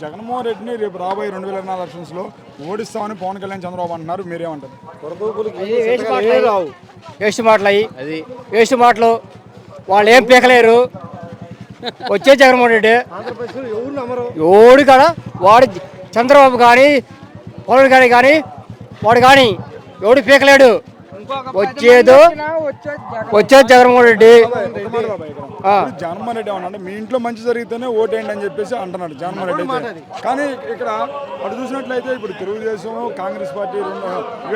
జగన్మోహన్ రెడ్డిని రేపు రాబోయే రెండు వేల నాలుగు ఎలక్షన్స్లో ఓడిస్తామని పవన్ కళ్యాణ్ చంద్రబాబు అంటున్నారు మీరేమంటారు? వేస్ట్ మాటలు అయ్యి. వేస్ట్ మాటలు అయ్యి. వేస్ట్ మాటలు. వాళ్ళు ఏం పీకలేరు. వచ్చే జగన్మోహన్ రెడ్డి. ఎవడు కాడ? వాడు చంద్రబాబు కానీ పవన్ గారి కానీ వాడు కానీ ఎవడు పీకలేడు. వచ్చేదో వచ్చేది జగన్మోహన్ రెడ్డి. ఆ. ఇప్పుడు జగన్మోహన్ రెడ్డి ఏమన్నా మీ ఇంట్లో మంచి జరిగితేనే ఓటేయండి అని చెప్పేసి అంటున్నాడు జగన్మోహన్ రెడ్డి అయితే. కానీ ఇక్కడ అటు చూసినట్లయితే ఇప్పుడు తెలుగుదేశం కాంగ్రెస్ పార్టీ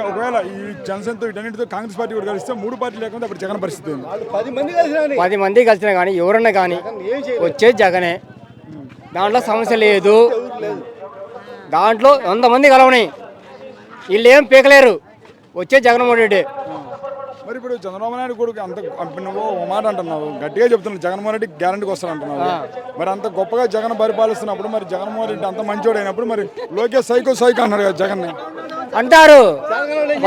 ఒకవేళ ఈ జనసేనతో వీటన్నిటితో కాంగ్రెస్ పార్టీ కూడా కలిస్తే మూడు పార్టీలు లేకుండా అప్పుడు జగన్ పరిస్థితి ఏంది? పది మంది కలిసినా పది మంది కలిసినా కానీ ఎవరన్నా కానీ వచ్చేది జగనే. దాంట్లో సమస్య లేదు. దాంట్లో వంద మంది కలవని. వీళ్ళు ఏం పీకలేరు. వచ్చే జగన్మోహన్ రెడ్డి. మరి ఇప్పుడు చంద్రబాబు నాయుడు కొడుకు అంత నువ్వు ఒక మాట అంటున్నావు. గట్టిగా చెప్తున్నావు. జగన్మోహన్ రెడ్డి గ్యారంటీకి వస్తాడు అంటున్నావు మరి అంత గొప్పగా జగన్ పరిపాలిస్తున్నప్పుడు మరి జగన్మోహన్ రెడ్డి అంత మంచోడు అయినప్పుడు మరి లోకేష్ సైకో సైకో అన్నాడు కదా జగన్ అంటారు.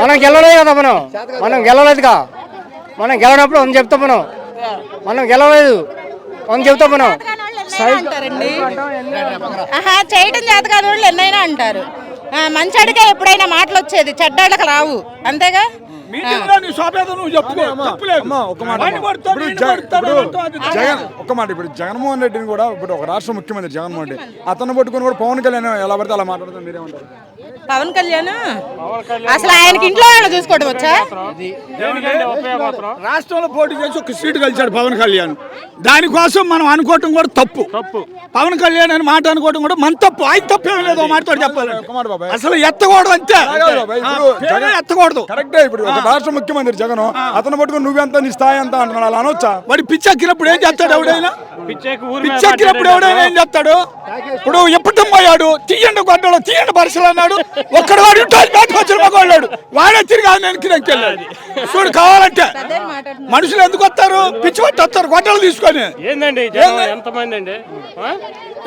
మనం గెలవలేదు కదా మనం. మనం గెలవలేదుగా. మనం గెలవనప్పుడు మనం చెప్తాం మనం. మనం గెలవలేదు. మనం చెప్తాం మనం. చేయడం చేత వాళ్ళు ఎన్నైనా అంటారు. మంచి మంచాడికే ఎప్పుడైనా మాటలు వచ్చేది చెడ్డాళ్ళకి రావు. అంతేగా? అమ్మా, ఒక్క మాట. ఇప్పుడు జగన్మోహన్ రెడ్డిని కూడా ఇప్పుడు ఒక రాష్ట్ర ముఖ్యమంత్రి జగన్మోహన్ రెడ్డి. అతను పట్టుకొని కూడా పవన్ కళ్యాణ్ ఎలా పడితే అలా మాట్లాడుతారు మీరేమంటారు పవన్ కళ్యాణ్? అసలు ఆయనకి ఇంట్లో చూసుకోవడం వచ్చా? రాష్ట్రంలో పోటీ చేసి ఒక సీటు కలిశాడు పవన్ కళ్యాణ్. దానికోసం మనం అనుకోవటం కూడా తప్పు. తప్పు. పవన్ కళ్యాణ్ అని మాట అనుకోవడం కూడా మన తప్పు. ఆయన తప్పు ఏం లేదు మాటతో చెప్పాలి అసలు ఎత్తకూడదు అంతే. ఎత్తకూడదు. కరెక్టే ఇప్పుడు ఒక రాష్ట్ర ముఖ్యమంత్రి జగన్ అతను పట్టుకొని నువ్వెంత నీ స్థాయి ఎంత అంటున్నాడు. అలా అనొచ్చా? వాడి పిచ్చెక్కినప్పుడు ఏం చేస్తాడు ఎవడైనా? పిచ్చెక్కినప్పుడు ఎవడైనా ఏం చేస్తాడు? ఇప్పుడు ఎప్పటం పోయాడు తీయండి గొడ్డలు తీయండి పరిసలు అన్నాడు. ఒక్కడ వాడు వచ్చిన మగవాళ్ళాడు వాడే తిరిగి ఆయన వెనక్కి వెనక్కి వెళ్ళాడు చూడు కావాలంటే మనుషులు ఎందుకు వస్తారు? పిచ్చి పట్టి వస్తారు గొడ్డలు తీసుకొని. ఏందండి ఎంతమంది అండి?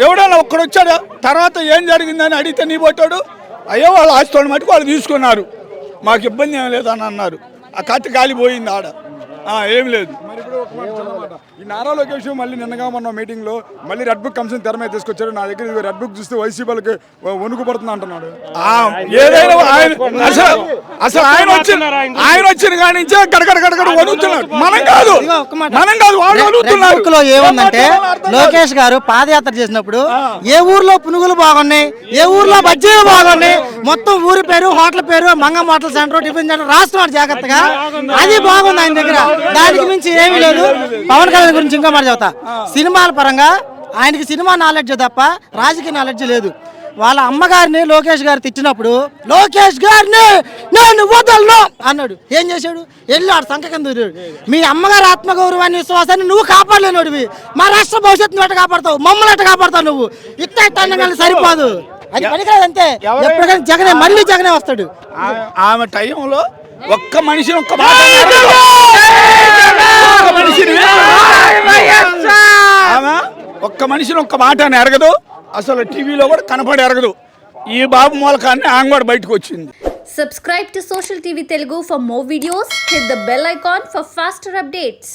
ఎవడైనా ఒక్కడు వచ్చాడు తర్వాత ఏం జరిగిందని అడిగితే నీ పోతాడు? అయ్యో వాళ్ళు ఆస్తులు మటుకు వాళ్ళు తీసుకున్నారు. మాకు ఇబ్బంది ఏం లేదు అని అన్నారు. ఆ కత్తి కాలిపోయింది ఆడ. ఏం లేదు. ఇప్పుడు ఒక మాట చిన్న మాట. ఈ నారా లోకేష్ మళ్ళీ నిన్నగా మొన్న మీటింగ్లో మళ్ళీ రెడ్ బుక్ కంపెనీ తెర మీద తీసుకొచ్చారు. నా దగ్గర ఇది రెడ్ బుక్ చూస్తే వైసీపీలకి వణుకు పడుతుంది అంటున్నాడు. ఆ, ఏదైనా ఆయన అసలు అసలు ఆయన వచ్చిన ఆయన వచ్చిన కాడి నుంచే గడగడ గడగడ వణుకుతున్నాడు. మనం కాదు. మనం కాదు వాళ్ళు వణుకుతున్నారు. బుక్లో ఏముందంటే లోకేష్ గారు పాదయాత్ర చేసినప్పుడు ఏ ఊర్లో పునుగులు బాగున్నాయి ఏ ఊర్లో బజ్జీలు బాగున్నాయి మొత్తం ఊరి పేరు హోటల్ పేరు Mangam hotel centre tiffin centre రాస్తున్నాడు జాగ్రత్తగా. అది బాగుంది. ఆయన దగ్గర. దానికి మించి ఏమీ లేదు పవన్ కళ్యాణ్ గురించి ఇంకా మాట చెబుతా సినిమాల పరంగా ఆయనకి సినిమా నాలెడ్జ్ తప్ప రాజకీయ నాలెడ్జ్ లేదు. వాళ్ళ అమ్మగారిని లోకేష్ గారు తిట్టినప్పుడు లోకేష్ గారిని నేను వదలను! అన్నాడు. ఏం చేశాడు? వెళ్ళాడు సంఖ కింద దూరాడు. మీ అమ్మగారి ఆత్మగౌరవాన్ని విశ్వాసాన్ని నువ్వు కాపాడలేనోడివి. మా రాష్ట్ర భవిష్యత్తును ఎట్ట కాపాడతావు? మమ్మల్ని ఎట్ట కాపాడతావు నువ్వు? ఇట్ట ఇట్ట సరిపోదు. అది పనికిరాదు అంతే. ఎప్పటికైనా జగనే మళ్ళీ జగనే వస్తాడు. ఆమె టైంలో ఒక్క మనిషిని ఒక్క మాట. ఒక్క మనిషిని ఒక్క మాట అని ఎరగదు అసలు టీవీలో కూడా కనపడి ఎరగదు ఈ బాబు మూలకాన్ని ఆమె బయటకు వచ్చింది. Subscribe to Social TV Telugu for more videos hit the bell icon for faster updates